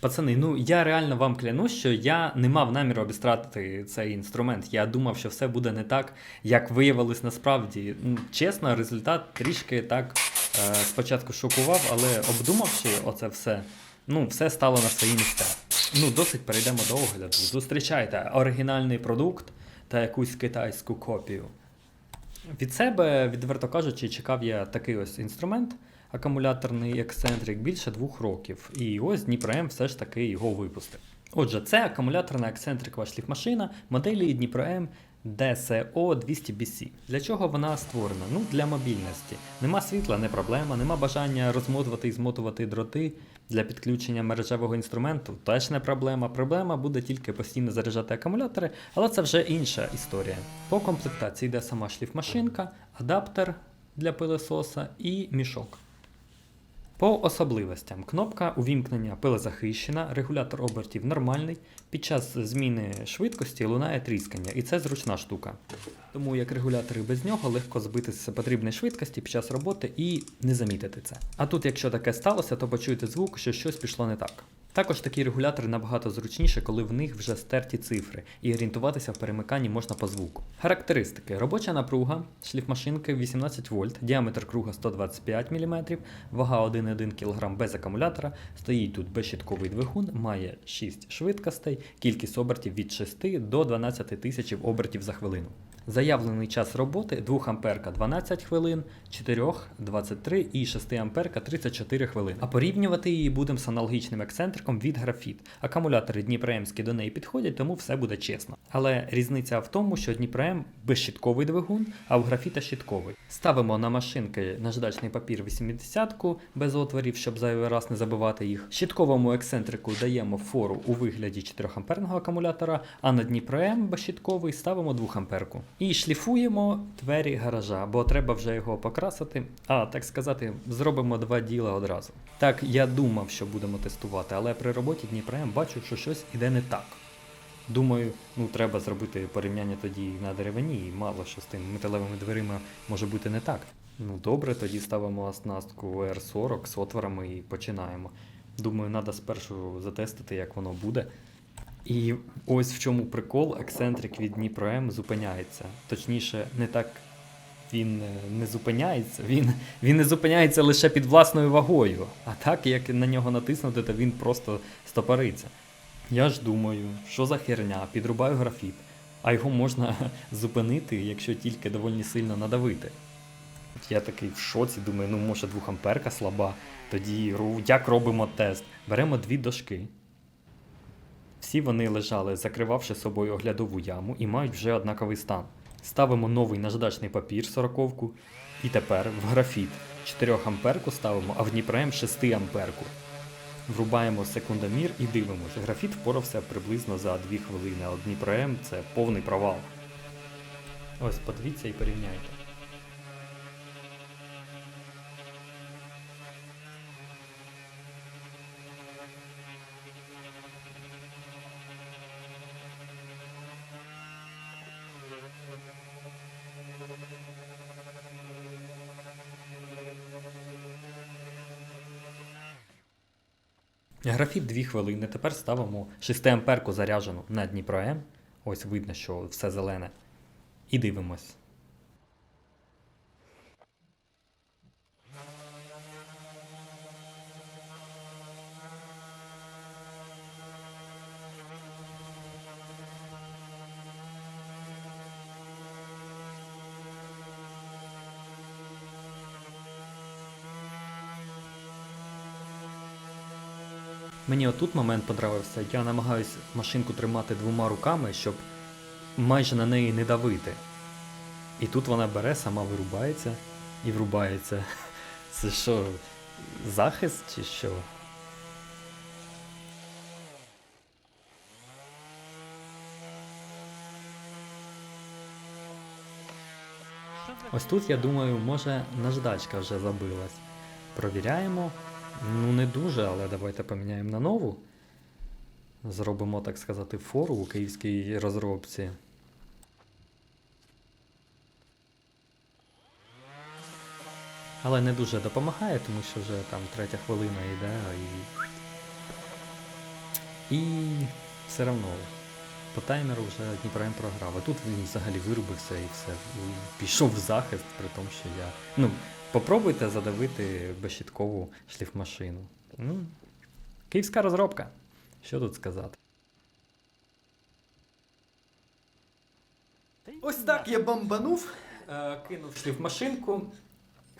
Пацани, ну я реально вам клянусь, що я не мав наміру обістратити цей інструмент. Я думав, що все буде не так, як виявилось насправді. Ну, Чесно, результат трішки так е, спочатку шокував, але обдумавши оце все, ну все стало на свої місця. Ну, досить перейдемо до огляду. Зустрічайте оригінальний продукт та якусь китайську копію. Від себе, відверто кажучи, чекав я такий ось інструмент, акумуляторний ексцентрик більше двох років. І ось Дніпро М все ж таки його випустив. Отже, це акумуляторна ексцентрикова шліфмашина моделі Дніпро М DCO 200 BC. Для чого вона створена? Ну, для мобільності. Нема світла, не проблема, нема бажання розмотувати і змотувати дроти для підключення мережевого інструменту, теж не проблема. Проблема буде тільки постійно заряджати акумулятори, але це вже інша історія. По комплектації йде сама шліфмашинка, адаптер для пилососа і мішок. По особливостям: кнопка увімкнення пилозахищена, регулятор обертів нормальний. Під час зміни швидкості лунає тріскання, і це зручна штука. Тому як регулятори без нього легко збити з потрібної швидкості під час роботи і не замітити це. А тут, якщо таке сталося, то почуєте звук, що щось пішло не так. Також такі регулятори набагато зручніше, коли в них вже стерті цифри, і орієнтуватися в перемиканні можна по звуку. Характеристики: робоча напруга, шліфмашинки 18 вольт, діаметр круга 125 мм, вага 1,1 кг без акумулятора, стоїть тут безщітковий двигун, має 6 швидкостей, кількість обертів від 6 до 12 тисяч обертів за хвилину. Заявлений час роботи 2 амперка 12 хвилин, 4 23 і 6 амперка 34 хвилини. А порівнювати її будемо з аналогічним ексцентриком від графіт. Акумулятори Дніпроемські до неї підходять, тому все буде чесно. Але різниця в тому, що Дніпром безщітковий двигун, а в графіта щітковий. Ставимо на машинки наждачний папір 80-ку без отворів, щоб зайвий раз не забивати їх. Щітковому ексцентрику даємо фору у вигляді 4 амперного акумулятора, а на Дніпром безщітковий ставимо 2 амперку. І шліфуємо двері гаража, бо треба вже його покрасити. А так сказати, зробимо два діла одразу. Так, я думав, що будемо тестувати, але при роботі Дніпром бачу, що щось іде не так. Думаю, ну треба зробити порівняння тоді на деревині, і мало що з тим металевими дверима може бути не так. Ну добре, тоді ставимо оснастку R40 з отворами і починаємо. Думаю, треба спершу затестити, як воно буде. І ось в чому прикол, ексцентрик від Дніпро М зупиняється. Точніше, не так він е, не зупиняється, він, він не зупиняється лише під власною вагою. А так, як на нього натиснути, то він просто стопориться. Я ж думаю, що за херня, підрубаю графіт, а його можна зупинити, якщо тільки доволі сильно надавити. Я такий в шоці, думаю, ну може 2 амперка слаба. Тоді як робимо тест? Беремо дві дошки. Всі вони лежали, закривавши собою оглядову яму і мають вже однаковий стан. Ставимо новий наждачний папір 40 і тепер в графіт 4 амперку ставимо, а в Дніпром 6 амперку. Врубаємо секундомір і дивимося. Графіт впорався приблизно за 2 хвилини, а от Дніпром це повний провал. Ось подивіться і порівняйте. Графіт 2 хвилини. Тепер ставимо 6 амперку заряджену на Дніпро М. Ось видно, що все зелене. І дивимось. Мені отут момент подобався. Я намагаюся машинку тримати двома руками, щоб майже на неї не давити. І тут вона бере, сама вирубається і врубається. Це що, захист чи що? Ось тут, я думаю, може наждачка вже забилась. Провіряємо. Ну, не дуже, але давайте поміняємо на нову. Зробимо, так сказати, фору у київській розробці. Але не дуже допомагає, тому що вже там третя хвилина йде і. І все одно по таймеру вже Дніпром програв. А тут він взагалі вирубився і все. Пішов в захист, при тому, що я. Ну, попробуйте задавити безщіткову шліфмашину. Ну, київська розробка. Що тут сказати? Ось так я бомбанув, е, кинув шліфмашинку.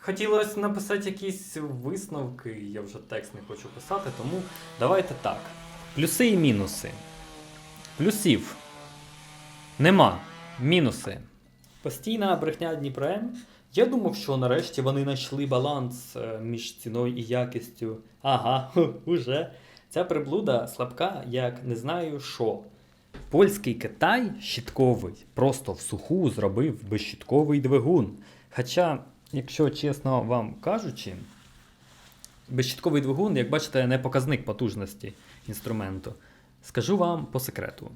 Хотілося написати якісь висновки, я вже текст не хочу писати, тому давайте так. Плюси і мінуси. Плюсів нема. Мінуси. Постійна брехня Дніпром. Я думав, що нарешті вони знайшли баланс е, між ціною і якістю. Ага, уже. Ця приблуда слабка, як не знаю що. Польський Китай щитковий просто в суху зробив безщитковий двигун. Хоча, якщо чесно вам кажучи, безщитковий двигун, як бачите, не показник потужності інструменту. Скажу вам по секрету.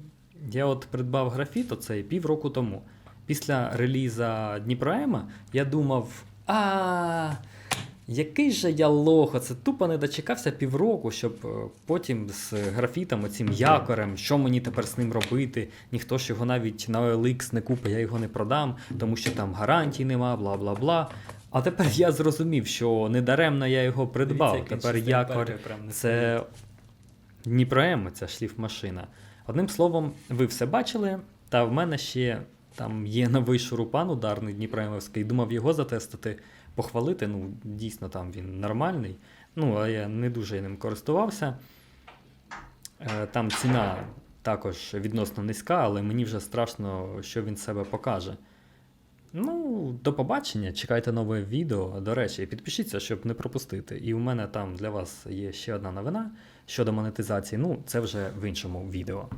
Я от придбав графіт оцей півроку тому. Після реліза Дніпроема я думав, а який же я лох, це тупо не дочекався півроку, щоб е, потім з графітом, оцим якорем, що мені тепер з ним робити, ніхто ж його навіть на OLX не купить, я його не продам, тому що там гарантій нема, бла бла бла. А тепер я зрозумів, що недаремно я його придбав. тепер якор це Дніпроем, ця шліфмашина. Одним словом, ви все бачили, та в мене ще там є новий шурупан ударний Дніпроемовський, думав його затестити, похвалити. Ну, дійсно, там він нормальний. Ну, а я не дуже ним користувався. Е, Там ціна також відносно низька, але мені вже страшно, що він себе покаже. Ну, до побачення, чекайте нове відео. До речі, підпишіться, щоб не пропустити. І у мене там для вас є ще одна новина щодо монетизації. Ну, це вже в іншому відео.